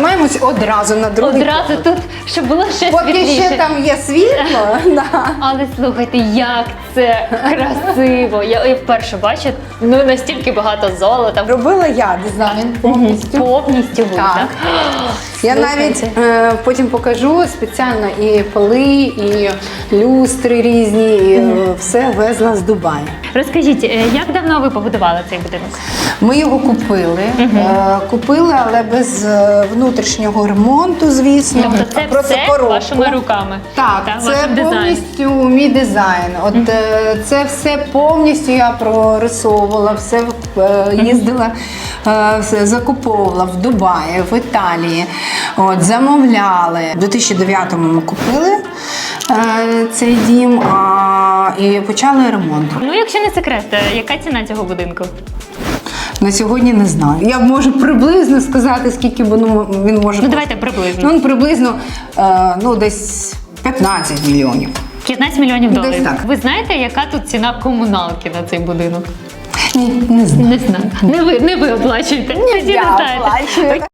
підіймаємось одразу на другий Одразу поверх. тут, щоб було ще Поки світліше. ще там є світло, да. Але слухайте, як це красиво! Я і вперше бачу, ну настільки багато золота. робила я дизайн повністю. Повністю ви, Так. так? Я навіть е, потім покажу спеціально і поли, і люстри різні, і е, все везла з Дубаю. Розкажіть, е, як давно ви побудували цей будинок? Ми його купили, е, купили, але без е, внутрішнього ремонту, звісно. Тобто це просто все коробку. вашими руками. Так, Так, це повністю мій дизайн. От е, це все повністю я прорисовувала, все їздила, закуповувала в Дубаї, в Італії. От, замовляли. У 2009-му ми купили цей дім а, і почали ремонт. Ну, якщо не секрет, е, яка ціна цього будинку? На сьогодні не знаю. Я можу приблизно сказати, скільки воно він може. Ну давайте приблизно. Ну, він приблизно е, ну, десь 15 мільйонів. 15 мільйонів Десь доларів. так. Ви знаєте, яка тут ціна комуналки на цей будинок? Ні, не знаю. Не знаю. Не ви, не ви оплачуєте. Тоді не Я знаєте. оплачую.